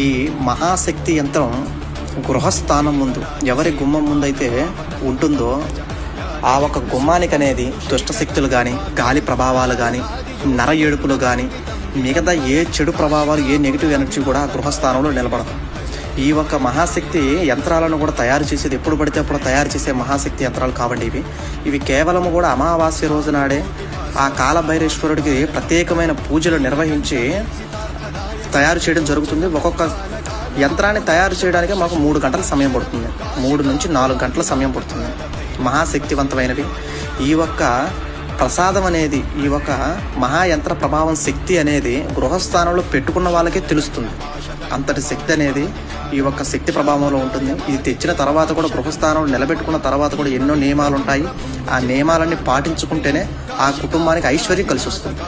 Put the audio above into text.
ఈ మహాశక్తి యంత్రం గృహస్థానం ముందు ఎవరి గుమ్మం ముందైతే ఉంటుందో ఆ ఒక గుమ్మానికి అనేది దుష్టశక్తులు కానీ గాలి ప్రభావాలు కానీ నర ఏడుపులు కానీ మిగతా ఏ చెడు ప్రభావాలు ఏ నెగిటివ్ ఎనర్జీ కూడా ఆ గృహస్థానంలో నిలబడదు. ఈ ఒక మహాశక్తి యంత్రాలను కూడా తయారు చేసేది ఎప్పుడు పడితే అప్పుడు తయారు చేసే మహాశక్తి యంత్రాలు కావండి ఇవి. ఇవి కేవలం కూడా అమావాస్య రోజు నాడే ఆ కాలభైరేశ్వరుడికి ప్రత్యేకమైన పూజలు నిర్వహించి తయారు చేయడం జరుగుతుంది. ఒక్కొక్క యంత్రాన్ని తయారు చేయడానికి మాకు మూడు గంటల సమయం పడుతుంది. మూడు నుంచి నాలుగు గంటల సమయం పడుతుంది. మహాశక్తివంతమైనవి. ఈ ఒక్క ప్రసాదం అనేది ఈ ఒక మహాయంత్ర ప్రభావం శక్తి అనేది గృహస్థానంలో పెట్టుకున్న వాళ్ళకే తెలుస్తుంది. అంతటి శక్తి అనేది ఈ ఒక్క శక్తి ప్రభావంలో ఉంటుంది. ఇది తెచ్చిన తర్వాత కూడా గృహస్థానంలో నిలబెట్టుకున్న తర్వాత కూడా ఎన్నో నియమాలు ఉంటాయి. ఆ నియమాలన్నీ పాటించుకుంటేనే ఆ కుటుంబానికి ఐశ్వర్యం కలిసి వస్తుంది